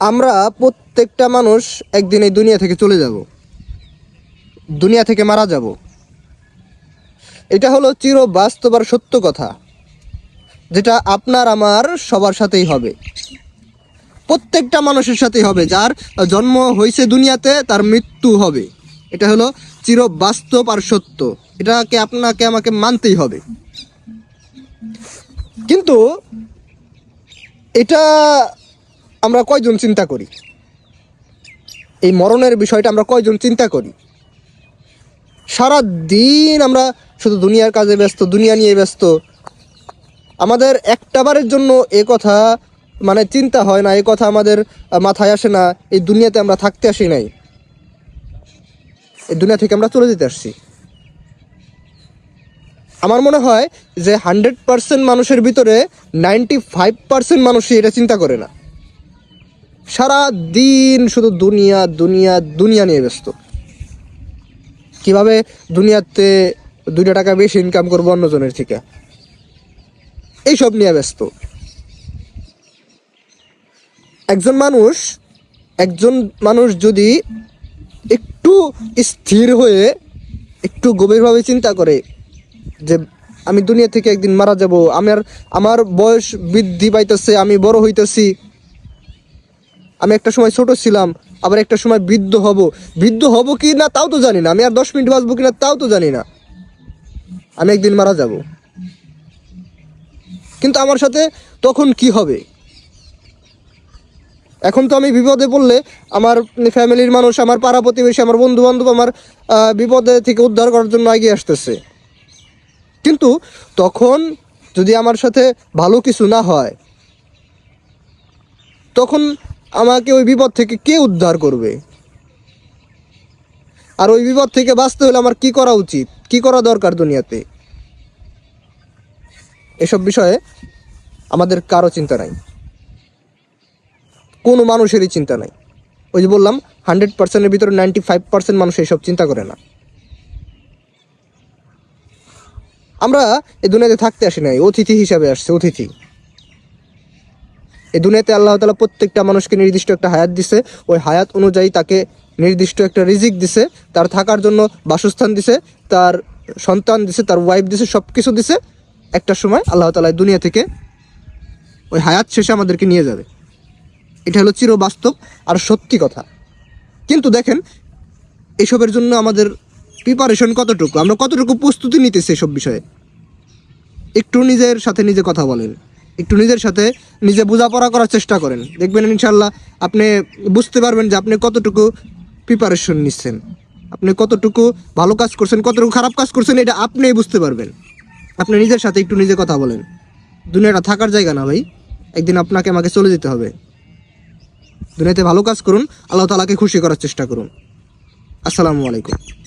আমরা প্রত্যেকটা মানুষ একদিন এই দুনিয়া থেকে চলে যাব। দুনিয়া থেকে মারা যাব। এটা হলো চির বাস্তব আর সত্য কথা, যেটা আপনার আমার সবার সাথেই হবে। প্রত্যেকটা মানুষের সাথেই হবে, যার জন্ম হয়েছে দুনিয়াতে তার মৃত্যু হবে। এটা হলো চির বাস্তব আর সত্য, এটাকে আপনাকে আমাকে মানতেই হবে। কিন্তু এটা আমরা কয়জন চিন্তা করি? এই মরণের বিষয়টা আমরা কয়জন চিন্তা করি? সারা দিন আমরা শুধু দুনিয়ার কাজে ব্যস্ত, দুনিয়া নিয়ে ব্যস্ত। আমাদের একটাবারের জন্য এ কথা মানে চিন্তা হয় না, এ কথা আমাদের মাথায় আসে না, এই দুনিয়াতে আমরা থাকতে আসি নাই। এই দুনিয়া থেকে আমরা চলে যেতে আসছি। আমার মনে হয় যে হান্ড্রেড পার্সেন্ট মানুষের ভিতরে নাইনটি ফাইভ পার্সেন্ট মানুষই এটা চিন্তা করে না। সারা দিন শুধু দুনিয়া দুনিয়া দুনিয়া নিয়ে ব্যস্ত। কীভাবে দুনিয়াতে দুইটা টাকা বেশি ইনকাম করব অন্যজনের থেকে? এইসব নিয়ে ব্যস্ত। একজন মানুষ একজন মানুষ যদি একটু স্থির হয়ে একটু গভীরভাবে চিন্তা করে যে আমি দুনিয়া থেকে একদিন মারা যাব আমার আমার বয়স বৃদ্ধি পাইতেছে, আমি বড় হইতেছি আমি একটা সময় ছোট ছিলাম, আবার একটা সময় বৃদ্ধ হব। বৃদ্ধ হব কি না তাও তো জানি না। আমি আর দশ মিনিট বাঁচবো কি না তাও তো জানি না। আমি একদিন মারা যাব। কিন্তু আমার সাথে তখন কি হবে? এখন তো আমি বিপদে পড়লে আমার ফ্যামিলির মানুষ, আমার পাড়া প্রতিবেশী, আমার বন্ধু বান্ধব আমার বিপদে থেকে উদ্ধার করার জন্য এগিয়ে আসতেছে। কিন্তু তখন যদি আমার সাথে ভালো কিছু না হয়, তখন আমাকে ওই বিপদ থেকে কে উদ্ধার করবে? আর ওই বিপদ থেকে বাঁচতে হলে আমার কি করা উচিত? কি করা দরকার দুনিয়াতে? এসব বিষয়ে আমাদের কারও চিন্তা নাই। কোনো মানুষেরই চিন্তা নাই। ওই যে বললাম, হান্ড্রেড পার্সেন্টের ভিতরে নাইনটি ফাইভ পার্সেন্ট মানুষ এইসব চিন্তা করে না। আমরা এই দুনিয়াতে থাকতে আসি নাই, অতিথি হিসাবে আসছে, অতিথি। এই দুনিয়াতে আল্লাহ তালা প্রত্যেকটা মানুষকে নির্দিষ্ট একটা হায়াত দিছে। ওই হায়াত অনুযায়ী তাকে নির্দিষ্ট একটা রিজিক দিছে, তার থাকার জন্য বাসস্থান দিছে, তার সন্তান দিছে, তার ওয়াইফ দিছে সব কিছু দিছে। একটা সময় আল্লাহ তালা দুনিয়া থেকে ওই হায়াত শেষে আমাদেরকে নিয়ে যাবে। এটা হলো চির বাস্তব আর সত্যি কথা। কিন্তু দেখেন, এসবের জন্য আমাদের প্রিপারেশন কতটুকু? আমরা কতটুকু প্রস্তুতি নিতেছি এসব বিষয়ে? একটু নিজের সাথে নিজে কথা বলেন। একটু নিজের সাথে নিজে বোঝাপড়া করার চেষ্টা করেন। দেখবেন ইনশাল্লাহ আপনি বুঝতে পারবেন যে আপনি কতটুকু প্রিপারেশন নিচ্ছেন। আপনি কতটুকু ভালো কাজ করছেন, কতটুকু খারাপ কাজ করছেন, এটা আপনিই বুঝতে পারবেন। আপনি নিজের সাথে একটু নিজে কথা বলেন। দুনিয়াটা থাকার জায়গা না ভাই। একদিন আপনাকে আমাকে চলে যেতে হবে। দুনিয়াতে ভালো কাজ করুন, আল্লাহ তালাকে খুশি করার চেষ্টা করুন। আসসালামু আলাইকুম।